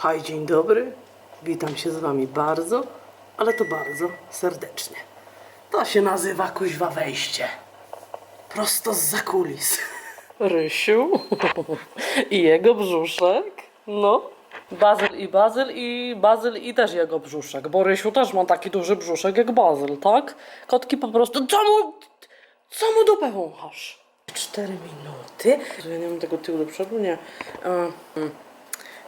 Haj, dzień dobry. Witam się z wami bardzo, ale to bardzo serdecznie. To się nazywa kuźwa wejście. Prosto z zakulis. Rysiu i jego brzuszek. No. Bazyl i Bazyl i Bazyl i też jego brzuszek, bo Rysiu też ma taki duży brzuszek jak Bazyl, tak? Kotki po prostu, co mu, co mu dupę wąchasz? Cztery minuty. Ja nie mam tego tyłu do przodu, nie. Mm.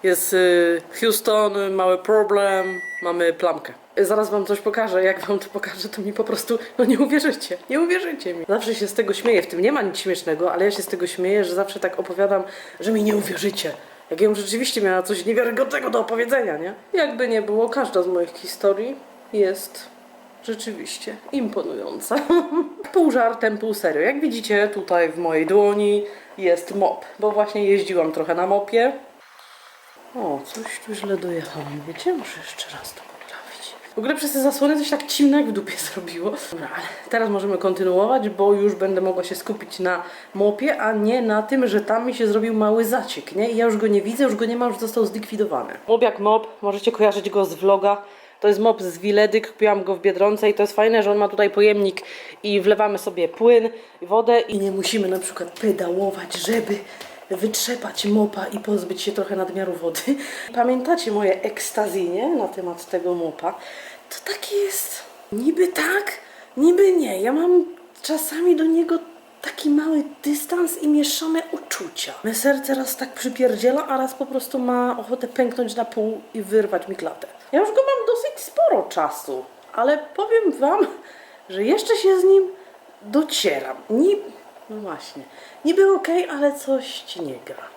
Jest y, Houston, mały problem, mamy plamkę. Y, Zaraz wam coś pokażę. Jak wam to pokażę, to mi po prostu, no nie uwierzycie, nie uwierzycie mi. Zawsze się z tego śmieję, w tym nie ma nic śmiesznego, ale ja się z tego śmieję, że zawsze tak opowiadam, że mi nie uwierzycie. Jak ja rzeczywiście miała coś niewiarygodnego do opowiedzenia, nie? Jakby nie było, każda z moich historii jest rzeczywiście imponująca. pół żartem, pół serio. Jak widzicie, tutaj w mojej dłoni jest mop, bo właśnie jeździłam trochę na mopie. O, coś tu źle dojechałam, wiecie? Muszę jeszcze raz to poprawić. W ogóle przez te zasłony coś tak ciemno jak w dupie zrobiło. Dobra, ale teraz możemy kontynuować, bo już będę mogła się skupić na mopie, a nie na tym, że tam mi się zrobił mały zaciek, nie? I ja już go nie widzę, już go nie ma, już został zlikwidowany. Mop jak mop, możecie kojarzyć go z vloga. To jest mop z Wiledy, kupiłam go w Biedronce i to jest fajne, że on ma tutaj pojemnik i wlewamy sobie płyn, wodę i nie musimy na przykład pedałować, żeby wytrzepać mopa i pozbyć się trochę nadmiaru wody. Pamiętacie moje ekstazynie na temat tego mopa? To takie jest niby tak, niby nie. Ja mam czasami do niego taki mały dystans i mieszane uczucia. Me serce raz tak przypierdziela, a raz po prostu ma ochotę pęknąć na pół i wyrwać mi klatę. Ja już go mam dosyć sporo czasu, ale powiem wam, że jeszcze się z nim docieram. Ni... No właśnie. Niby okej, ale coś ci nie gra.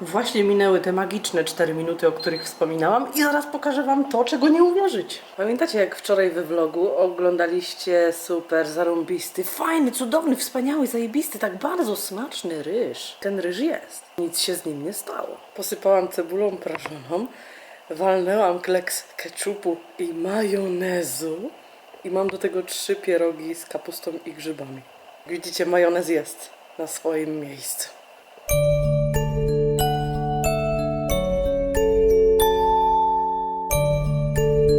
Właśnie minęły te magiczne 4 minuty, o których wspominałam i zaraz pokażę wam to, czego nie uwierzycie. Pamiętacie jak wczoraj we vlogu oglądaliście super zarąbisty, fajny, cudowny, wspaniały, zajebisty, tak bardzo smaczny ryż. Ten ryż jest. Nic się z nim nie stało. Posypałam cebulą prażoną, walnęłam kleks keczupu i majonezu i mam do tego trzy pierogi z kapustą i grzybami. Widzicie, majonez jest na swoim miejscu.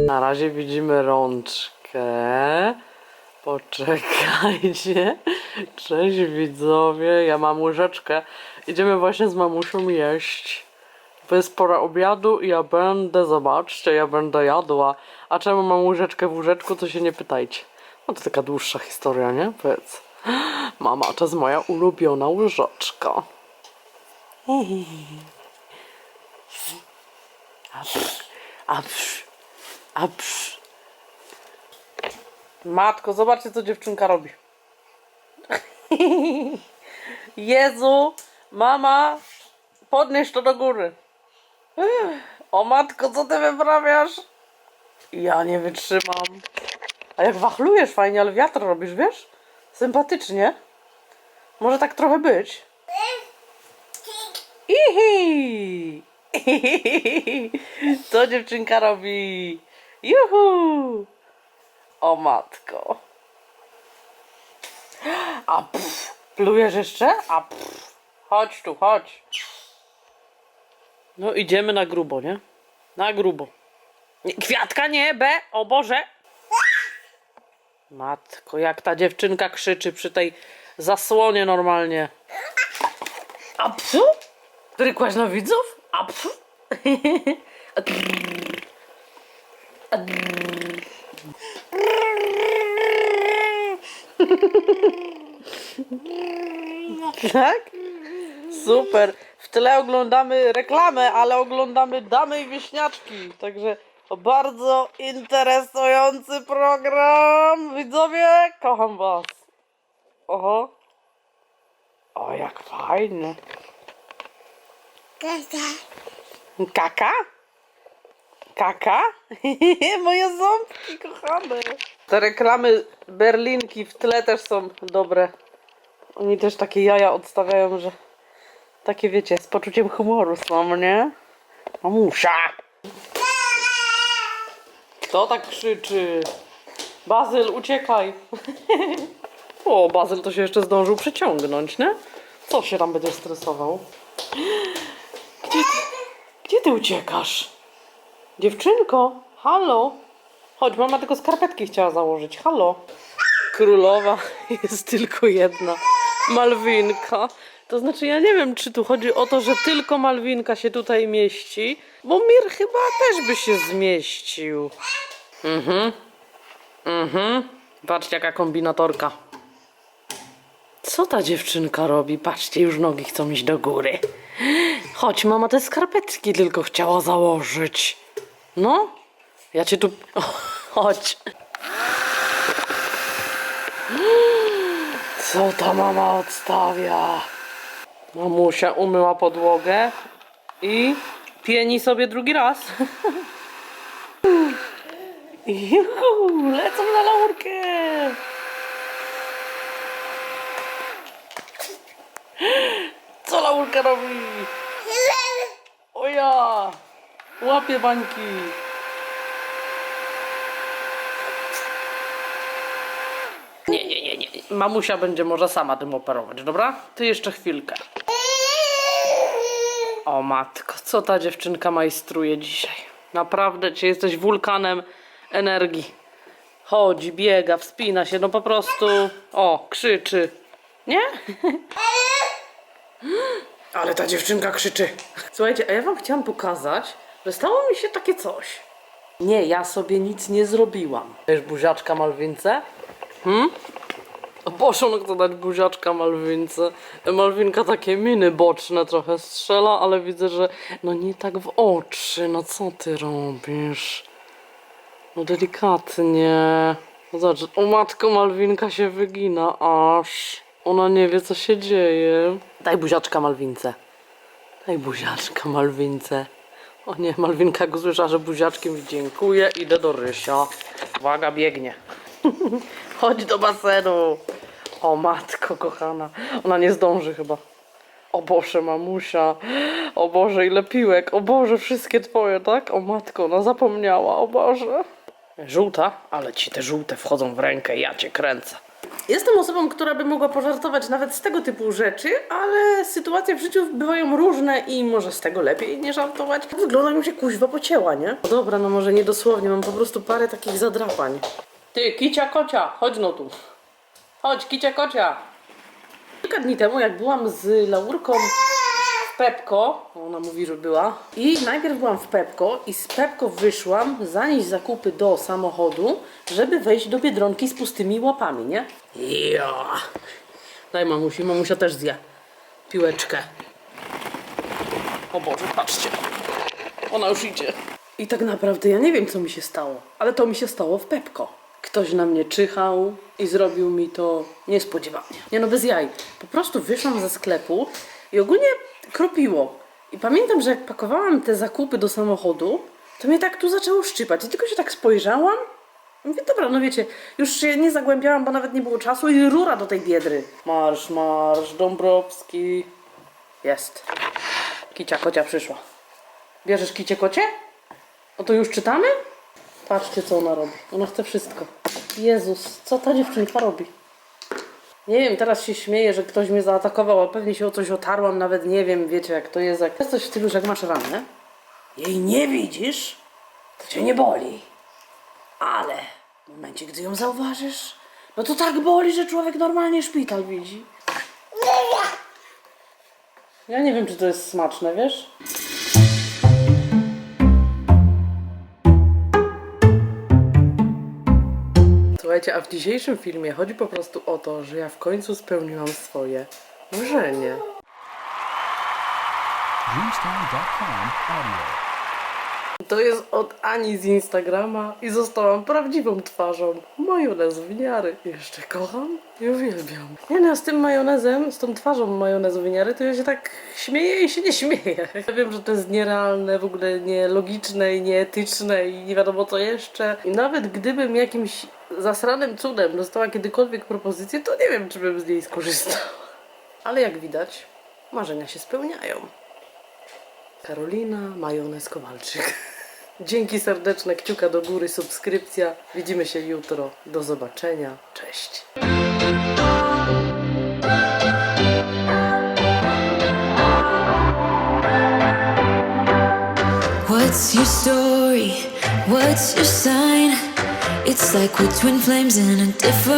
Na razie widzimy rączkę. Poczekajcie. Cześć widzowie, ja mam łyżeczkę. Idziemy właśnie z mamusią jeść. To jest pora obiadu i ja będę, zobaczcie, ja będę jadła. A czemu mam łyżeczkę w łóżeczku, to się nie pytajcie. No to taka dłuższa historia, nie? Powiedz. Mama, to jest moja ulubiona łyżeczka. Matko, zobaczcie, co dziewczynka robi. Jezu, mama, podnieś to do góry. O matko, co ty wyprawiasz? Ja nie wytrzymam. A jak wachlujesz fajnie, ale wiatr robisz, wiesz? Sympatycznie. Może tak trochę być. Ihi! Co dziewczynka robi? Juhu! O matko. A pff, plujesz jeszcze? A pff, chodź tu, chodź. No idziemy na grubo, nie? Na grubo. Nie, kwiatka nie, B, o Boże. Matko, jak ta dziewczynka krzyczy przy tej zasłonie normalnie. A pfu? Rykłaś na widzów? A trrr. Tak? Super. W tle oglądamy reklamę, ale oglądamy damy i wieśniaczki. Także bardzo interesujący program. Widzowie, kocham was. Oho. O, jak fajnie. Kaka? Kaka? Moje ząbki, kochane. Te reklamy Berlinki w tle też są dobre. Oni też takie jaja odstawiają, że takie wiecie, z poczuciem humoru są, nie? Mamusia! Kto tak krzyczy? Bazyl, uciekaj! o, Bazyl to się jeszcze zdążył przeciągnąć, nie? Co się tam będzie stresował? Gdzie ty? Gdzie ty uciekasz? Dziewczynko, halo? Chodź, mama tylko skarpetki chciała założyć. Halo? Królowa jest tylko jedna. Malwinka. To znaczy, ja nie wiem, czy tu chodzi o to, że tylko Malwinka się tutaj mieści, bo Mir chyba też by się zmieścił. Mhm. Mhm. Patrzcie, jaka kombinatorka. Co ta dziewczynka robi? Patrzcie, już nogi chcą iść do góry. Chodź, mama te skarpetki tylko chciała założyć. No, ja cię tu... Chodź. Co ta mama odstawia? Mamusia umyła podłogę i pieni sobie drugi raz. Juhu, lecą na laurkę. Co laurka robi? O ja! Łapie bańki. Nie, nie, nie, nie. Mamusia będzie może sama tym operować, dobra? Ty jeszcze chwilkę. O matko, co ta dziewczynka majstruje dzisiaj? Naprawdę, czy jesteś wulkanem energii. Chodzi, biega, wspina się, no po prostu. O, krzyczy. Nie? Ale ta dziewczynka krzyczy. Słuchajcie, a ja wam chciałam pokazać, że stało mi się takie coś. Nie, ja sobie nic nie zrobiłam. Wiesz, buziaczka Malwince? Hmm? O Boże, no kto dać buziaczka Malwince? Malwinka takie miny boczne trochę strzela, ale widzę, że no nie tak w oczy. No co ty robisz? No delikatnie. No zobacz, o matko Malwinka się wygina aż. Ona nie wie co się dzieje. Daj buziaczka Malwince. Daj buziaczka Malwince. O nie, Malwinka jak usłyszała, że buziaczkiem dziękuję. Idę do Rysia. Uwaga, biegnie. Chodź do basenu. O matko kochana. Ona nie zdąży chyba. O Boże, mamusia. O Boże, ile piłek. O Boże, wszystkie twoje, tak? O matko, ona zapomniała. O Boże. Żółta? Ale ci te żółte wchodzą w rękę, ja cię kręcę. Jestem osobą, która by mogła pożartować nawet z tego typu rzeczy, ale sytuacje w życiu bywają różne i może z tego lepiej nie żartować. Wygląda mi się kuźwa pocięła, nie? No dobra, no może nie dosłownie, mam po prostu parę takich zadrapań. Ty, kicia kocia, chodź no tu. Chodź, kicia kocia. Kilka dni temu, jak byłam z Laurką w Pepko, ona mówi, że była, i najpierw byłam w Pepko i z Pepko wyszłam zanieść zakupy do samochodu, żeby wejść do Biedronki z pustymi łapami, nie? Ja. Daj mamusi, mamusia też zje. Piłeczkę. O Boże, patrzcie. Ona już idzie. I tak naprawdę ja nie wiem, co mi się stało, ale to mi się stało w Pepko. Ktoś na mnie czyhał i zrobił mi to niespodziewanie. Nie no, bez jaj. Po prostu wyszłam ze sklepu i ogólnie kropiło. I pamiętam, że jak pakowałam te zakupy do samochodu, to mnie tak tu zaczęło szczypać. I tylko się tak spojrzałam. Mówię, dobra, no wiecie, już się nie zagłębiałam, bo nawet nie było czasu i rura do tej biedry. Marsz, marsz, Dąbrowski. Jest. Kicia kocia przyszła. Bierzesz kicie kocie? O to już czytamy? Patrzcie, co ona robi. Ona chce wszystko. Jezus, co ta dziewczynka robi? Nie wiem, teraz się śmieję, że ktoś mnie zaatakował, a pewnie się o coś otarłam, nawet nie wiem, wiecie jak to jest. Jak jest coś w stylu, że jak masz ranę, jej nie widzisz, to cię nie boli. Ale w momencie, gdy ją zauważysz, no to tak boli, że człowiek normalnie szpital widzi. Ja nie wiem, czy to jest smaczne, wiesz? Słuchajcie, a w dzisiejszym filmie chodzi po prostu o to, że ja w końcu spełniłam swoje marzenie. Dreamstar.com audio. To jest od Ani z Instagrama i zostałam prawdziwą twarzą. Majonez winiary. Jeszcze kocham i uwielbiam. Nie no, z tym majonezem, z tą twarzą majonezu winiary, to ja się tak śmieję i się nie śmieję. Ja wiem, że to jest nierealne, w ogóle nielogiczne i nieetyczne i nie wiadomo co jeszcze. I nawet gdybym jakimś zasranym cudem dostała kiedykolwiek propozycję, to nie wiem, czy bym z niej skorzystała. Ale jak widać, marzenia się spełniają. Karolina Majonez Kowalczyk. Dzięki serdeczne, kciuka do góry, subskrypcja. Widzimy się jutro. Do zobaczenia. Cześć. What's your story? What's your sign? It's like we're twin flames in a different